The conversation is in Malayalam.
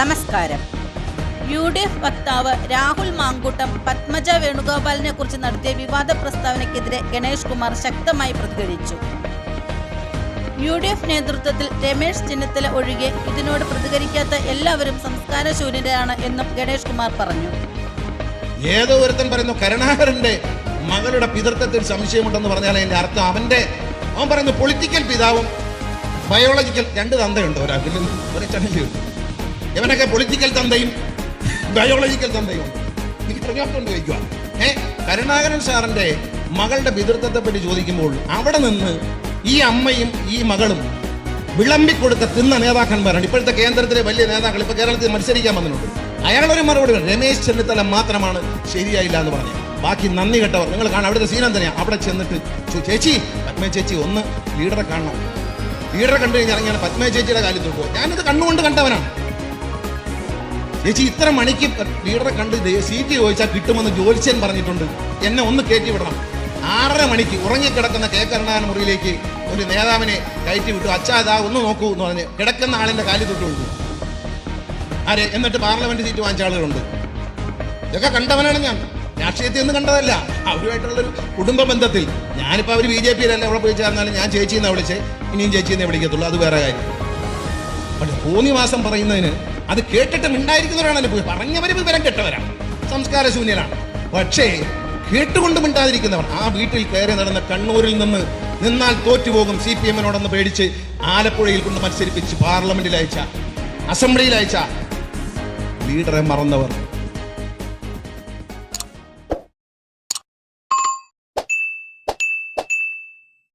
നമസ്കാരം. യു ഡി എഫ് വക്താവ് രാഹുൽ മാങ്കൂട്ടം പത്മജ വേണുഗോപാലിനെ കുറിച്ച് നടത്തിയ വിവാദ പ്രസ്താവനയ്ക്കെതിരെ ഗണേഷ് കുമാർ ശക്തമായി പ്രതികരിച്ചു. യു ഡി എഫ് നേതൃത്വത്തിൽ രമേശ് ചെന്നിത്തല ഒഴികെ ഇതിനോട് പ്രതികരിക്കാത്ത എല്ലാവരും സംസ്കാര ശൂന്യരാണ് എന്നും ഗണേഷ് കുമാർ പറഞ്ഞു. ഏതോ ഒരുത്തൻ പറയുന്നു കരുണാകരന്റെ മകളുടെ പിതൃത്വത്തിൽ സംശയമുണ്ടെന്ന് പറഞ്ഞാൽ അതിന്റെ അർത്ഥം. അവന്റെ അവൻ പറയുന്നു പൊളിറ്റിക്കൽ പിതാവും ബയോളജിക്കൽ രണ്ട് തന്തയുണ്ട് ഒരാൾക്ക്. ഒരു ചടങ്ങിലുണ്ട് ഇവനൊക്കെ പൊളിറ്റിക്കൽ തന്തയും ബയോളജിക്കൽ തന്തയും. ഉണ്ട് എനിക്ക് പ്രകാശം ചോദിക്കുക ഏ കരുണാകരൻ സാറിന്റെ മകളുടെ പിതൃത്വത്തെ പറ്റി ചോദിക്കുമ്പോൾ അവിടെ നിന്ന് ഈ അമ്മയും ഈ മകളും വിളമ്പിക്കൊടുത്ത തിന്ന നേതാക്കന്മാരാണ്. ഇപ്പോഴത്തെ കേന്ദ്രത്തിലെ വലിയ നേതാക്കൾ ഇപ്പൊ കേരളത്തിൽ മത്സരിക്കാൻ വന്നിട്ടുണ്ട്. അയാളൊരു മറുപടി. രമേശ് ചെന്നിത്തല മാത്രമാണ് ശരിയായില്ല എന്ന് പറഞ്ഞു. ബാക്കി നന്ദി കേട്ടവർ നിങ്ങൾ കാണാം അവിടുത്തെ സീനം തന്നെയാണ് അവിടെ ചെന്നിട്ട് ചേച്ചി പത്മ ചേച്ചി ഒന്ന് ലീഡറെ കാണണം. ലീഡറെ കണ്ടു കഴിഞ്ഞാൽ ഇറങ്ങിയാണ് പത്മ ചേച്ചിയുടെ കാലിൽ പോകും ഞാനിത് കണ്ണുകൊണ്ട് കണ്ടവനാണ്. ചേച്ചി ഇത്ര മണിക്ക് ലീഡറെ കണ്ട് സീറ്റ് ചോദിച്ചാൽ കിട്ടുമെന്ന് ജോലിച്ചൻ പറഞ്ഞിട്ടുണ്ട്. എന്നെ ഒന്ന് കയറ്റി വിടണം. ആറര മണിക്ക് ഉറങ്ങിക്കിടക്കുന്ന കെ കരുണാകരൻ മുറിയിലേക്ക് ഒരു നേതാവിനെ കയറ്റി വിട്ടു. അച്ഛാ ഇതാ ഒന്ന് നോക്കൂ എന്ന് പറഞ്ഞ് കിടക്കുന്ന ആളിന്റെ കാലി തൊട്ട് വിട്ടു ആരെ? എന്നിട്ട് പാർലമെന്റ് സീറ്റ് വാങ്ങിച്ച ആളുകളുണ്ട്. ഇതൊക്കെ കണ്ടവനാണ് ഞാൻ. രാഷ്ട്രീയത്തിൽ ഒന്നും കണ്ടതല്ല. അവരുമായിട്ടുള്ളൊരു കുടുംബ ബന്ധത്തിൽ. ഞാനിപ്പോൾ അവർ ബി ജെ പിയിലല്ല അവിടെ പോയി ചേർന്നാലും ഞാൻ ചേച്ചി എന്നാ വിളിച്ചേ. ഇനിയും ചേച്ചി എന്നേ വിളിക്കത്തുള്ളൂ. അത് വേറെ കാര്യം. പക്ഷെ ഭൂനിവാസം പറയുന്നതിന് അത് കേട്ടിട്ട് മിണ്ടായിരിക്കുന്നവരാണല്ലോ പോയി. പറഞ്ഞവര് വിവരം കെട്ടവരാണ്. സംസ്കാരശൂന്യരാണ് പക്ഷേ കേട്ടുകൊണ്ട് മിണ്ടാതിരിക്കുന്നവർ ആ വീട്ടിൽ കയറി നടന്ന കണ്ണൂരിൽ നിന്ന് നിന്നാൽ തോറ്റുപോകും സി പി എമ്മിനോടൊന്ന് പേടിച്ച് ആലപ്പുഴയിൽ കൊണ്ട് മത്സരിപ്പിച്ച് പാർലമെന്റിൽ അയച്ച അസംബ്ലിയിൽ അയച്ച ലീഡറെ മറന്നവർ.